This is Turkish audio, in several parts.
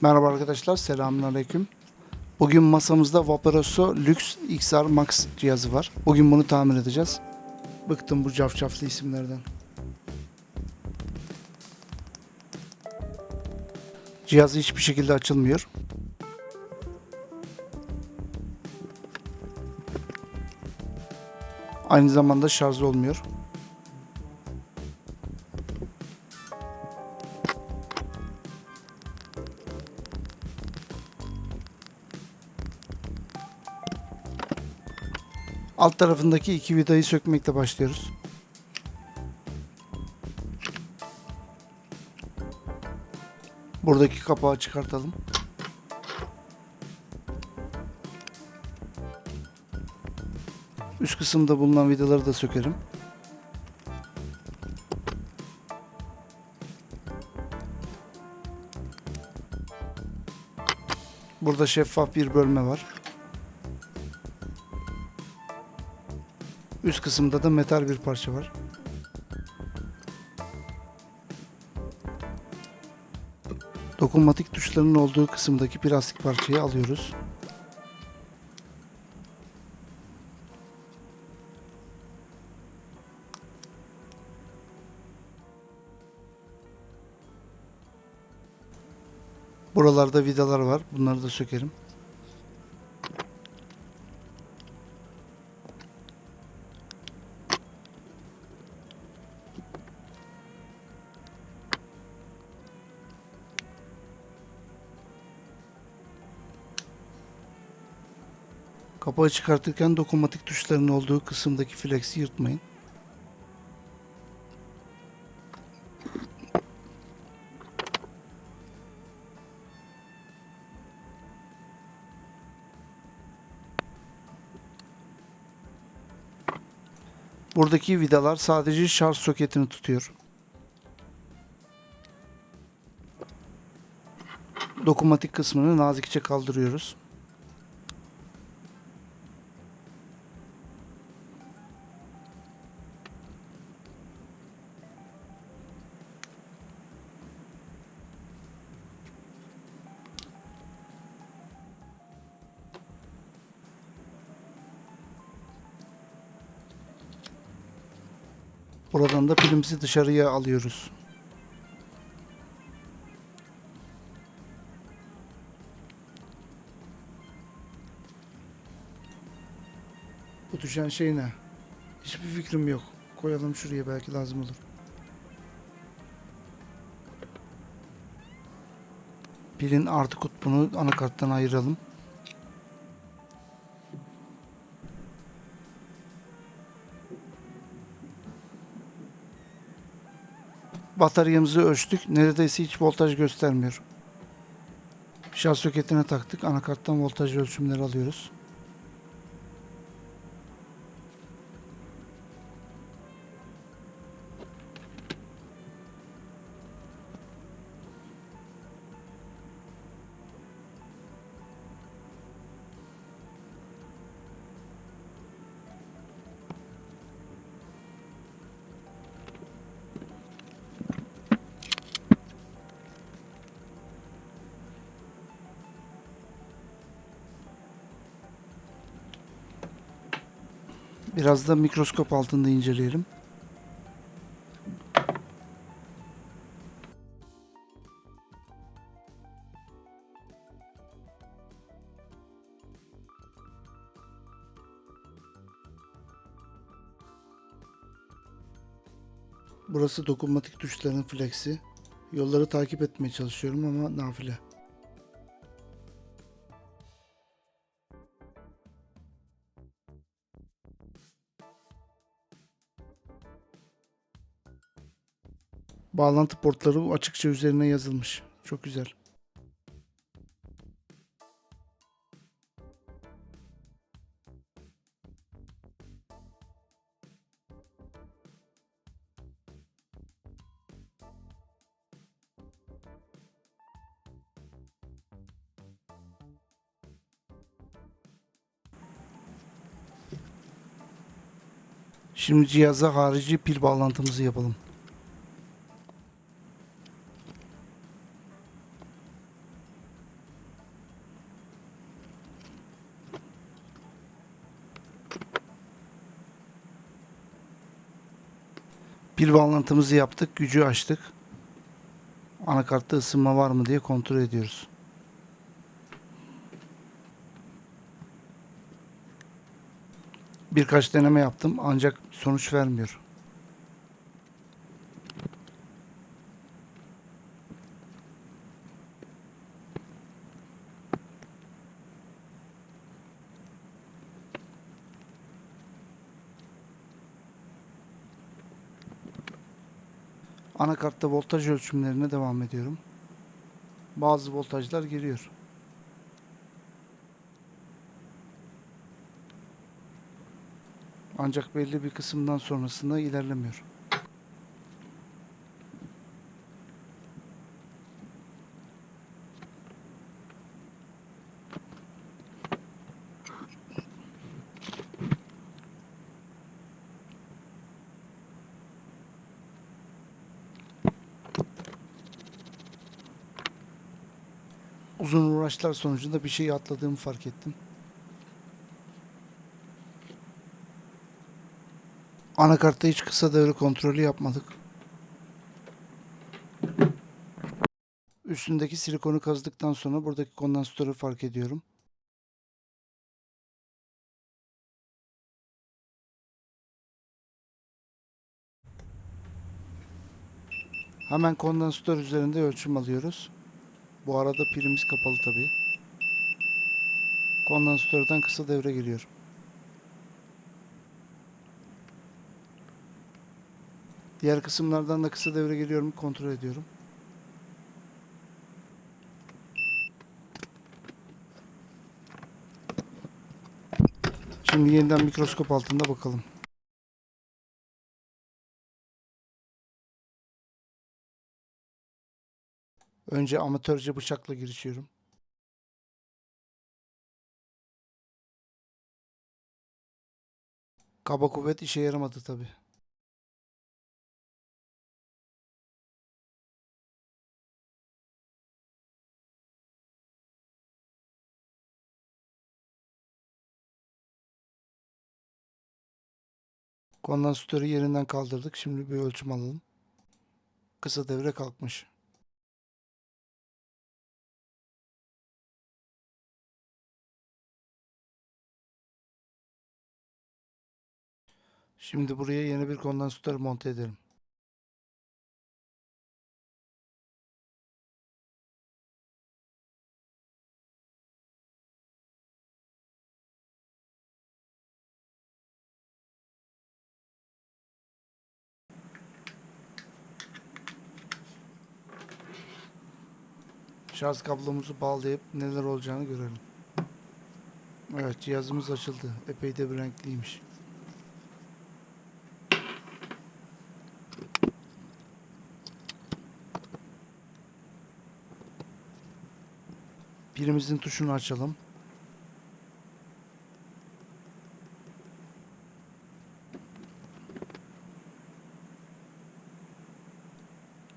Merhaba arkadaşlar, selamünaleyküm. Bugün masamızda Vaporesso Lux XR Max cihazı var. Bugün bunu tamir edeceğiz. Bıktım bu cafcaflı isimlerden. Cihaz hiçbir şekilde açılmıyor. Aynı zamanda şarj olmuyor. Alt tarafındaki iki vidayı sökmekle başlıyoruz. Buradaki kapağı çıkartalım. Üst kısımda bulunan vidaları da sökerim. Burada şeffaf bir bölme var. Üst kısımda da metal bir parça var. Dokunmatik tuşların olduğu kısımdaki plastik parçayı alıyoruz. Buralarda vidalar var. Bunları da sökerim. Kapağı çıkartırken dokunmatik tuşların olduğu kısımdaki flexi yırtmayın. Buradaki vidalar sadece şarj soketini tutuyor. Dokunmatik kısmını nazikçe kaldırıyoruz. Buradan da pilimizi dışarıya alıyoruz. Bu düşen şey ne? Hiçbir fikrim yok. Koyalım şuraya belki lazım olur. Pilin artı kutbunu anakarttan ayıralım. Bataryamızı ölçtük. Neredeyse hiç voltaj göstermiyor. Şarj soketine taktık. Anakarttan voltaj ölçümleri alıyoruz. Biraz da mikroskop altında inceleyelim. Burası dokunmatik tuşların flexi. Yolları takip etmeye çalışıyorum ama nafile. Bağlantı portları açıkça üzerine yazılmış. Çok güzel. Şimdi cihaza harici pil bağlantımızı yapalım. Pil bağlantımızı yaptık. Gücü açtık. Anakartta ısınma var mı diye kontrol ediyoruz. Birkaç deneme yaptım ancak sonuç vermiyor. Anakartta voltaj ölçümlerine devam ediyorum. Bazı voltajlar giriyor. Ancak belli bir kısımdan sonrasında ilerlemiyor. Uzun uğraşlar sonucunda bir şeyi atladığımı fark ettim. Anakartta hiç kısa devre kontrolü yapmadık. Üstündeki silikonu kazdıktan sonra buradaki kondansatörü fark ediyorum. Hemen kondansatör üzerinde ölçüm alıyoruz. Bu arada pilimiz kapalı tabii. Kondansatörden kısa devre giriyor. Diğer kısımlardan da kısa devre geliyor mu kontrol ediyorum. Şimdi yeniden mikroskop altında bakalım. Önce amatörce bıçakla girişiyorum. Kaba kuvvet işe yaramadı tabi. Kondansatörü yerinden kaldırdık. Şimdi bir ölçüm alalım. Kısa devre kalkmış. Şimdi buraya yeni bir kondansatör monte edelim. Şarj kablomuzu bağlayıp neler olacağını görelim. Evet cihazımız açıldı. Epey de bir renkliymiş. Birimizin tuşunu açalım.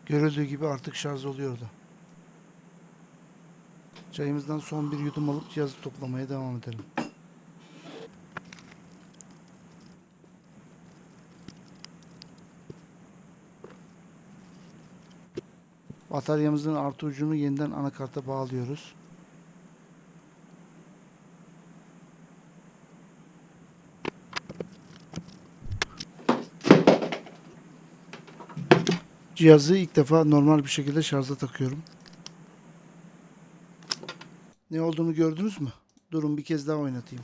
Görüldüğü gibi artık şarj oluyordu. Çayımızdan son bir yudum alıp cihazı toplamaya devam edelim. Bataryamızın artı ucunu yeniden anakarta bağlıyoruz. Cihazı ilk defa normal bir şekilde şarja takıyorum. Ne olduğunu gördünüz mü? Durun bir kez daha oynatayım.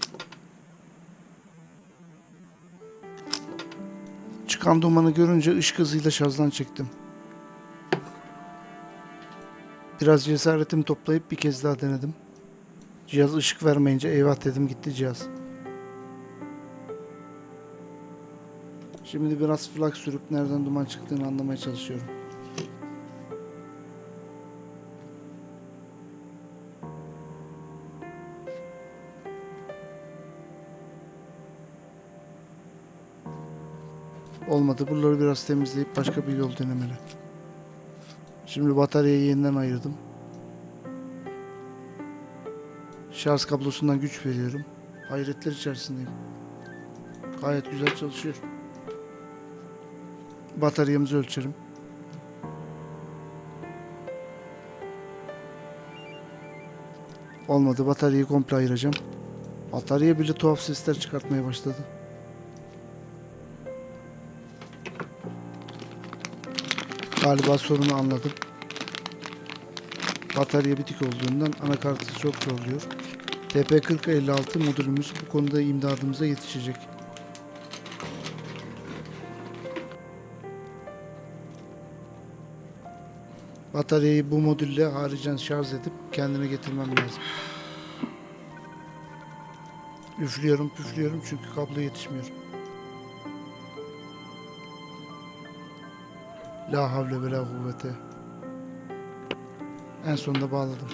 Çıkan dumanı görünce ışık hızıyla şarjdan çektim. Biraz cesaretimi toplayıp bir kez daha denedim. Cihaz ışık vermeyince eyvah dedim gitti cihaz. Şimdi biraz flak sürüp nereden duman çıktığını anlamaya çalışıyorum. Olmadı. Buraları biraz temizleyip başka bir yol denemeli. Şimdi bataryayı yeniden ayırdım. Şarj kablosundan güç veriyorum. Hayretler içerisindeyim. Gayet güzel çalışıyor. Bataryamızı ölçelim. Olmadı. Bataryayı komple ayıracağım. Batarya bile tuhaf sesler çıkartmaya başladı. Galiba sorunu anladım. Batarya bitik olduğundan anakartı çok zorluyor. TP4056 modülümüz bu konuda imdadımıza yetişecek. Bataryayı bu modülle haricen şarj edip kendine getirmem lazım. Üflüyorum püflüyorum çünkü kablo yetişmiyor. La havle ve la kuvvete. En sonunda bağladım.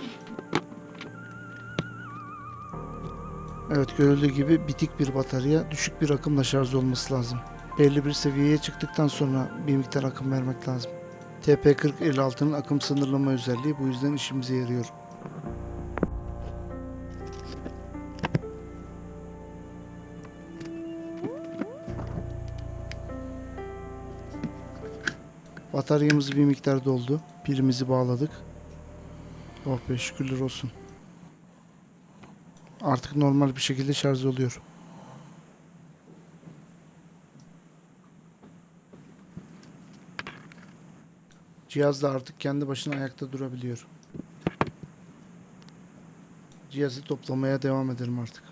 Evet görüldüğü gibi bitik bir batarya düşük bir akımla şarj olması lazım. Belli bir seviyeye çıktıktan sonra bir miktar akım vermek lazım. TP4056'nın akım sınırlama özelliği bu yüzden işimize yarıyor. Bataryamız bir miktar doldu. Pilimizi bağladık. Oh be şükürler olsun. Artık normal bir şekilde şarj oluyor. Cihaz da artık kendi başına ayakta durabiliyor. Cihazı toplamaya devam ederim artık.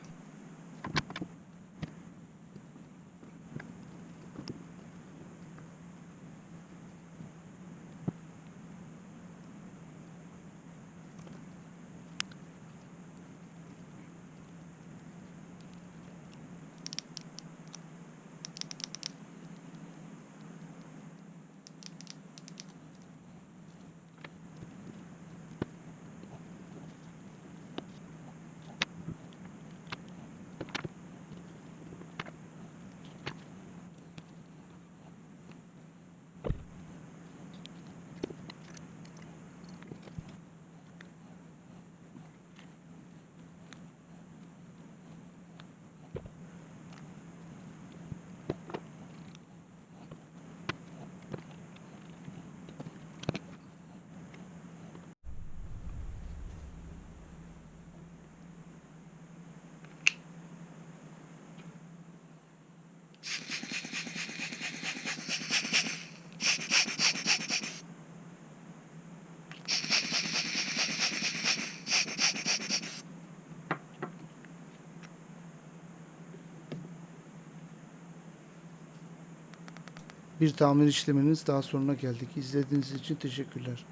Bir tamir işleminiz daha sonuna geldik. İzlediğiniz için teşekkürler.